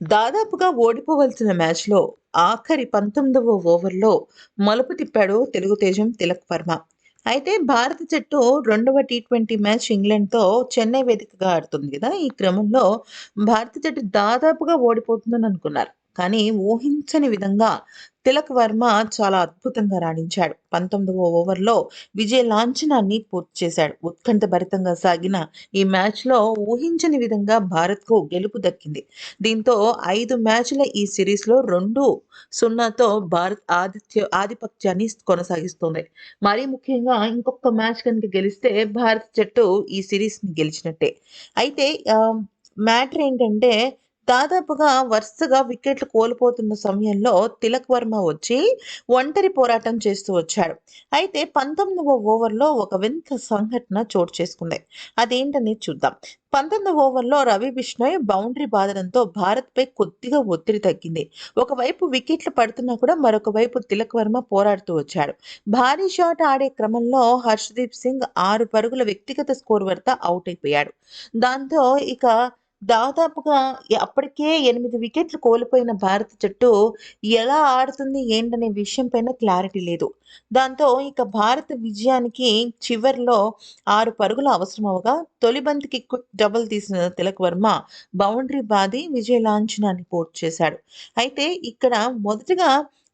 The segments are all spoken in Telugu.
దాదాపుగా ఓడిపోవలసిన మ్యాచ్‌లో ఆఖరి 19వ ఓవర్‌లో మలుపు తిప్పాడు తెలుగు తేజం తిలక్ వర్మ. అయితే భారత జట్టు రెండవ టీ20 మ్యాచ్ ఇంగ్లాండ్‌తో చెన్నై వేదికగా ఆడుతుంది కదా ఈ క్రమంలో భారత జట్టు దాదాపుగా ఓడిపోతుందని అనుకున్నారు. కానీ ఊహించని విధంగా తిలక్ వర్మ చాలా అద్భుతంగా రాణించాడు. 19వ ఓవర్‌లో విజయ లాంఛనాన్ని పూర్తి చేశాడు. ఉత్కంఠభరితంగా సాగిన ఈ మ్యాచ్‌లో ఊహించని విధంగా భారత్‌కు గెలుపు దక్కింది. దీంతో ఐదు మ్యాచ్‌ల ఈ సిరీస్‌లో 2-0తో భారత్ ఆధిత్య ఆధిపత్యాన్ని కొనసాగిస్తుంది మరీ ముఖ్యంగా ఇంకొక మ్యాచ్ కనుక గెలిస్తే భారత జట్టు ఈ సిరీస్‌ని గెలిచినట్టే. అయితే మ్యాటర్ ఏంటంటే దాదాపుగా వరుసగా వికెట్లు కోల్పోతున్న సమయంలో తిలక్ వర్మ వచ్చి ఒంటరి పోరాటం చేస్తూ వచ్చాడు. అయితే 19వ ఓవర్‌లో ఒక వింత సంఘటన చోటు చేసుకుంది. అదేంటనేది చూద్దాం. 19వ ఓవర్‌లో రవి బిష్ణోయ్ బౌండరీ బాదడంతో భారత్‌పై కొద్దిగా ఒత్తిడి తగ్గింది. ఒకవైపు వికెట్లు పడుతున్నా కూడా మరొక వైపు తిలక్ వర్మ పోరాడుతూ వచ్చాడు. భారీ షాట్ ఆడే క్రమంలో హర్షదీప్ సింగ్ ఆరు పరుగుల వ్యక్తిగత స్కోర్ వద్ద అవుట్ అయిపోయాడు. దాంతో ఇక దాదాపుగా అప్పటికే ఎనిమిది వికెట్లు కోల్పోయిన భారత జట్టు ఎలా ఆడుతుంది ఏంటనే విషయం పైన క్లారిటీ లేదు. దాంతో ఇక భారత విజయానికి చివరిలో ఆరు పరుగులు అవసరమవగా తొలి బంతికి క్విక్ డబుల్ తీసిన తిలక్ వర్మ బౌండరీ బాది విజయ లాంఛనాన్ని పూర్తి చేశాడు. అయితే ఇక్కడ మొదటగా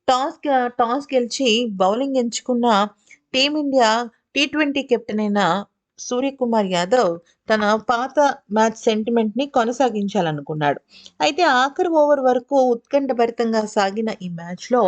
టాస్ టాస్ గెలిచి బౌలింగ్ ఎంచుకున్న టీమిండియా టీ20 కెప్టెన్ అయిన సూర్యకుమార్ యాదవ్ తన పాత మ్యాచ్ సెంటిమెంట్‌ని కొనసాగించాలనుకున్నాడు. అయితే ఆఖరి ఓవర్ వరకు ఉత్కంఠభరితంగా సాగిన ఈ మ్యాచ్‌లో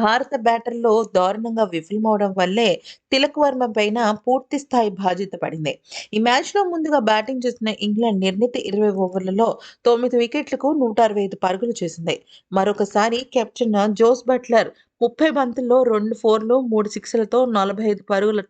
భారత బ్యాటర్లో దారుణంగా విఫలమవడం వల్లే తిలక్ వర్మ పైన పూర్తి స్థాయి బాధ్యత పడింది. ఈ మ్యాచ్‌లో ముందుగా బ్యాటింగ్ చేసిన ఇంగ్లాండ్ నిర్ణీత 20 ఓవర్లలో తొమ్మిది వికెట్లకు 165 పరుగులు చేసింది. మరొకసారి కెప్టెన్ జోస్ బట్లర్ 30 బంతుల్లో రెండు ఫోర్లు, మూడు సిక్స్‌లతో 45 పరుగుల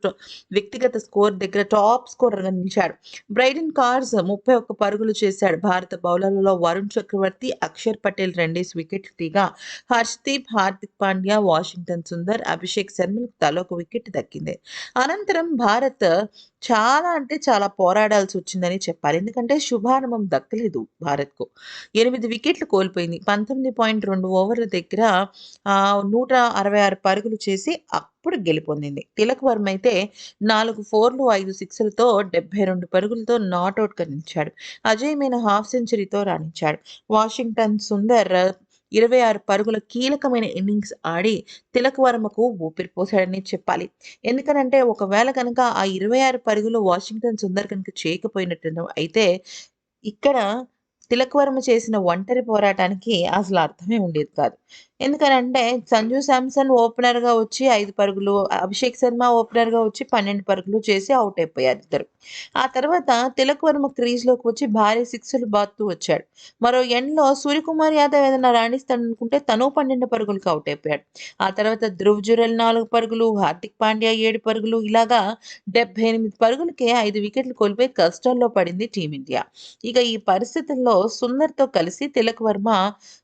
వ్యక్తిగత స్కోర్ దగ్గర టాప్ స్కోరర్‌గా నిలిచాడు. బ్రైడెన్ కార్స్ 31 పరుగులు చేశాడు. భారత బౌలర్లలో వరుణ్ చక్రవర్తి, అక్షర్ పటేల్ రెండేసి వికెట్లు తీగా హర్షదీప్, హార్దిక్ పాండ్యా, వాషింగ్టన్ సుందర్, అభిషేక్ శర్మలకు ఒక వికెట్ దక్కింది. అనంతరం భారత్ చాలా అంటే చాలా పోరాడాల్సి వచ్చిందని చెప్పాలి. ఎందుకంటే శుభారంభం దక్కలేదు భారత్‌కు. ఎనిమిది వికెట్లు కోల్పోయింది. 19.2 ఓవర్ల దగ్గర నూట అరవై ఆరు పరుగులు చేసి అప్పుడు గెలుపొందింది. తిలక్ వర్మ అయితే నాలుగు ఫోర్లు, ఐదు సిక్స్‌లతో 72 పరుగులతో నాటౌట్‌గా నిలిచాడు. మీన హాఫ్ సెంచరీతో రాణించాడు. వాషింగ్టన్ సుందర్ 26 పరుగుల కీలకమైన ఇన్నింగ్స్ ఆడి తిలక్ వర్మకు ఊపిరి పోసాడని చెప్పాలి. ఎందుకనంటే ఒకవేళ కనుక ఆ 26 పరుగులు వాషింగ్టన్ సుందర్ కనుక చేయకపోయినట్టు అయితే ఇక్కడ తిలక్ వర్మ చేసిన ఒంటరి పోరాటానికి అసలు అర్థమే ఉండేది కాదు. ఎందుకనంటే సంజు శాంసన్ ఓపెనర్‌గా వచ్చి ఐదు పరుగులు, అభిషేక్ శర్మ ఓపెనర్‌గా వచ్చి 12 పరుగులు చేసి అవుట్ అయిపోయారు ఇద్దరు. ఆ తర్వాత తిలక్ వర్మ క్రీజ్‌లోకి వచ్చి భారీ సిక్స్‌లు బాత్తూ వచ్చాడు. మరో ఎండ్‌లో సూర్యకుమార్ యాదవ్ ఏదైనా రాణిస్తాడనుకుంటే తను 12 పరుగులకు అవుట్ అయిపోయాడు. ఆ తర్వాత ధ్రువ్ జురల్ నాలుగు పరుగులు, హార్దిక్ పాండ్యా ఏడు పరుగులు ఇలాగా 78 పరుగులకే ఐదు వికెట్లు కోల్పోయి కష్టాల్లో పడింది టీమిండియా. ఇక ఈ పరిస్థితుల్లో సుందర్‌తో కలిసి తిలక్ వర్మ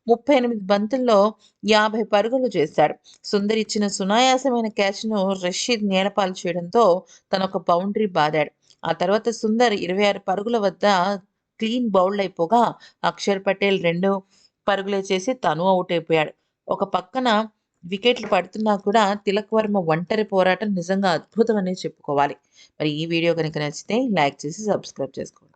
38 బంతుల్లో 50 పరుగులు చేశాడు. సుందర్ ఇచ్చిన సునాయాసమైన క్యాచ్‌ను రషీద్ నేలపాలు చేయడంతో తనొక బౌండరీ బాదాడు. ఆ తర్వాత సుందర్ 26 పరుగుల వద్ద క్లీన్ బౌల్డ్ అయిపోగా అక్షర్ పటేల్ రెండు పరుగులే చేసి తను అవుట్ అయిపోయాడు. ఒక పక్కన వికెట్లు పడుతున్నా కూడా తిలక్ వర్మ ఒంటరి పోరాటం నిజంగా అద్భుతం అనే చెప్పుకోవాలి. మరి ఈ వీడియో కనుక నచ్చితే లైక్ చేసి సబ్స్క్రైబ్ చేసుకోండి.